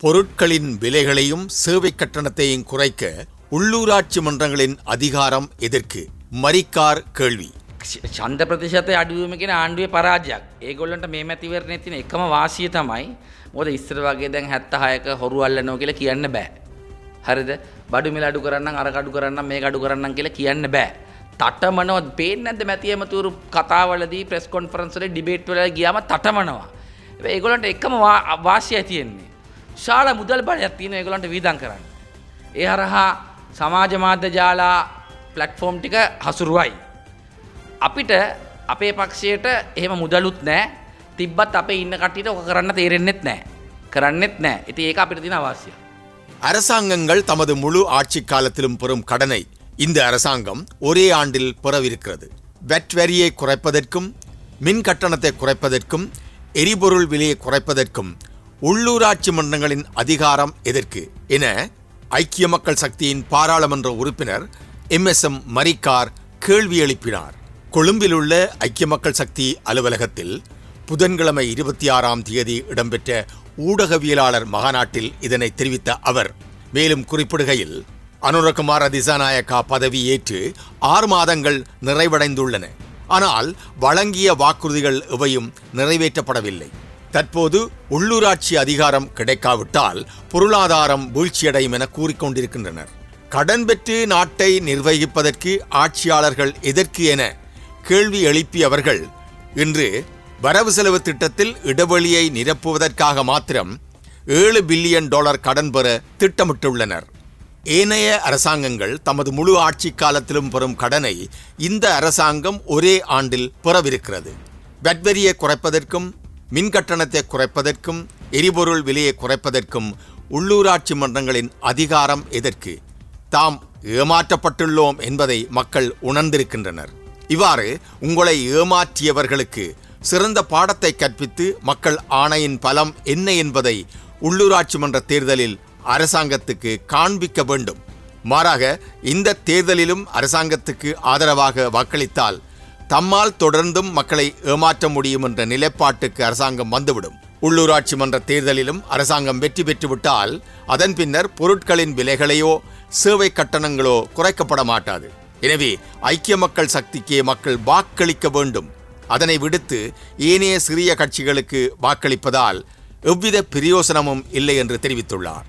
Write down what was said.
பொருட்களின் விலைகளையும் சேவை கட்டணத்தையும் குறைக்க உள்ளூராட்சி மன்றங்களின் அதிகாரம் எதற்கு மரிக்கார் கேள்வி ඡන්ද ප්‍රතිශතය අඩුවීම කියන ආණ්ඩුවේ පරාජයක්. ඒගොල්ලන්ට මේ මැතිවරණයේ තියෙන එකම වාසිය තමයි මොකද ඉස්සර වගේ දැන් 76ක හොරු අල්ලනවා කියලා කියන්න බෑ. හරිද? බඩු මිල අඩු කරන්නම් අර අඩු කරන්නම් මේක අඩු කරන්නම් කියලා කියන්න බෑ. තටමනව පේන්නේ නැද්ද මැති ඇමතිවරු කතාවලදී ප්‍රෙස් කොන්ෆරන්ස් වල ඩිබේට් වල ගියාම තටමනවා. හැබැයි ඒගොල්ලන්ට එකම වා- වාසියයි තියෙන්නේ. ශාල මුදල් බලයක් තියෙන ඒගොල්ලන්ට වීදම් කරන්න. ඒ හරහා සමාජ මාධ්‍ය ජාලා ප්ලට්ෆෝම් ටික හසුරුවයි. අපිට අපේ පක්ෂයට එහෙම මුදලුත් නෑ තිබ්බත් අපේ ඉන්න කටියට ඕක කරන්න තේරෙන්නෙත් නෑ කරන්නෙත් නෑ ඉති ඒක අපිට තින අවාසිය அரசாங்கங்கள் தமது முழு ஆட்சி காலத்திலும் பெறும் கடனை இந்த அரசாங்கம் ஒரே ஆண்டில் பெறவிருக்கிறது வெட் வரியை குறைப்பதற்கும் மின் கட்டணத்தை குறைப்பதற்கும் எரிபொருள் விலையை குறைப்பதற்கும் உள்ளூராட்சி மன்றங்களின் அதிகாரம் எதற்கு என ஐக்கிய மக்கள் சக்தியின் பாராளுமன்ற உறுப்பினர் எம் எஸ் எம் மரிக்கார் கேள்வி எழுப்பினார். கொழும்பில் உள்ள ஐக்கிய மக்கள் சக்தி அலுவலகத்தில் புதன்கிழமை இருபத்தி ஆறாம் தேதி இடம்பெற்ற ஊடகவியலாளர் மகாநாட்டில் இதனை தெரிவித்த அவர் மேலும் குறிப்பிடுகையில் அனுரகுமார திசாநாயக்கா பதவி ஏற்று ஆறு மாதங்கள் நிறைவடைந்துள்ளன. ஆனால் வழங்கிய வாக்குறுதிகள் எவையும் நிறைவேற்றப்படவில்லை. தற்போது உள்ளூராட்சி அதிகாரம் கிடைக்காவிட்டால் பொருளாதாரம் வீழ்ச்சியடையும் என கூறிக்கொண்டிருக்கின்றனர். கடன் பெற்று நாட்டை நிர்வகிப்பதற்கு ஆட்சியாளர்கள் எதற்கு என கேள்வி எழுப்பியவர்கள் இன்று வரவு செலவு திட்டத்தில் இடைவெளியை நிரப்புவதற்காக மாத்திரம் ஏழு பில்லியன் டாலர் கடன் பெற திட்டமிட்டுள்ளனர். ஏனைய அரசாங்கங்கள் தமது முழு ஆட்சி காலத்திலும் பெறும் கடனை இந்த அரசாங்கம் ஒரே ஆண்டில் பெறவிருக்கிறது. வட்வரியை குறைப்பதற்கும் மின் கட்டணத்தை குறைப்பதற்கும் எரிபொருள் விலையை குறைப்பதற்கும் உள்ளூராட்சி மன்றங்களின் அதிகாரம் எதற்கு? தாம் ஏமாற்றப்பட்டுள்ளோம் என்பதை மக்கள் உணர்ந்திருக்கின்றனர். இவ்வாறு உங்களை ஏமாற்றியவர்களுக்கு சிறந்த பாடத்தை கற்பித்து மக்கள் ஆணையின் பலம் என்ன என்பதை உள்ளூராட்சி மன்ற தேர்தலில் அரசாங்கத்துக்கு காண்பிக்க வேண்டும். மாறாக இந்த தேர்தலிலும் அரசாங்கத்துக்கு ஆதரவாக வாக்களித்தால் தம்மால் தொடர்ந்தும் மக்களை ஏமாற்ற முடியும் என்ற நிலைப்பாட்டுக்கு அரசாங்கம் வந்துவிடும். உள்ளூராட்சி மன்ற தேர்தலிலும் அரசாங்கம் வெற்றி பெற்றுவிட்டால் அதன் பின்னர் பொருட்களின் விலைகளையோ சேவை கட்டணங்களோ குறைக்கப்பட மாட்டாது. எனவே ஐக்கிய மக்கள் சக்திக்கே மக்கள் வாக்களிக்க வேண்டும். அதனை விடுத்து ஏனைய சிறிய கட்சிகளுக்கு வாக்களிப்பதால் எவ்வித பிரயோசனமும் இல்லை என்று தெரிவித்துள்ளார்.